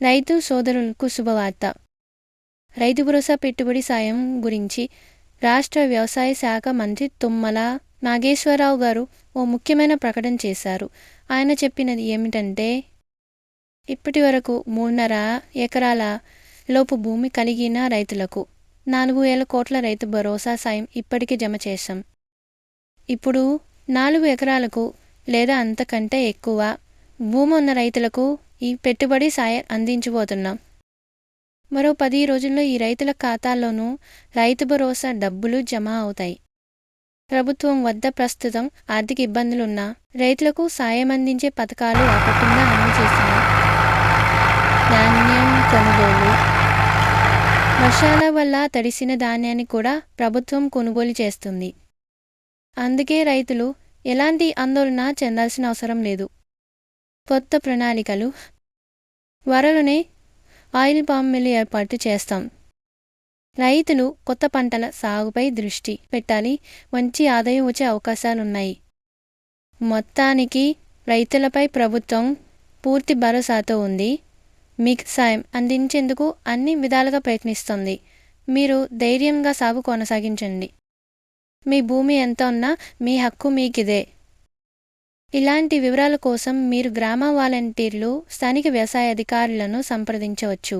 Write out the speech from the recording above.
రైతు సోదరులకు శుభవార్త. రైతు భరోసా పెట్టుబడి సాయం గురించి రాష్ట్ర వ్యవసాయ శాఖ మంత్రి తుమ్మల నాగేశ్వరరావు గారు ఓ ముఖ్యమైన ప్రకటన చేశారు. ఆయన చెప్పినది ఏమిటంటే ఇప్పటి వరకు మూడున్నర ఎకరాల లోపు భూమి కలిగిన రైతులకు నాలుగు వేల కోట్ల రైతు భరోసా సాయం ఇప్పటికే జమ చేశాం. ఇప్పుడు నాలుగు ఎకరాలకు లేదా అంతకంటే ఎక్కువ భూమి ఉన్న రైతులకు ఈ పెట్టుబడి సాయం అందించబోతున్నాం. మరో పది రోజుల్లో ఈ రైతుల ఖాతాల్లోనూ రైతు భరోసా డబ్బులు జమ అవుతాయి. ప్రభుత్వం వద్ద ప్రస్తుతం ఆర్థిక ఇబ్బందులున్నా రైతులకు సాయం అందించే పథకాలు ఆకట్టుగా అమలు చేస్తున్నాయి. ధాన్యం కొనుగోలు. వర్షాల వల్ల తడిసిన ధాన్యాన్ని కూడా ప్రభుత్వం కొనుగోలు చేస్తుంది. అందుకే రైతులు ఎలాంటి ఆందోళన చెందాల్సిన అవసరం లేదు. కొత్త ప్రణాళికలు త్వరలోనే ఆయిల్ పామ్ మిల్ ఏర్పాటు చేస్తాం. రైతులు కొత్త పంటల సాగుపై దృష్టి పెట్టాలి మంచి ఆదాయం వచ్చే అవకాశాలున్నాయి. మొత్తానికి రైతులపై ప్రభుత్వం పూర్తి భరోసాతో ఉంది. మీకు సాయం అందించేందుకు అన్ని విధాలుగా ప్రయత్నిస్తుంది. మీరు ధైర్యంగా సాగు కొనసాగించండి. మీ భూమి ఎంత ఉన్నా మీ హక్కు మీకిదే. ఇలాంటి వివరాల కోసం మీరు గ్రామ వాలంటీర్లు స్థానిక వ్యవసాయ అధికారులను సంప్రదించవచ్చు.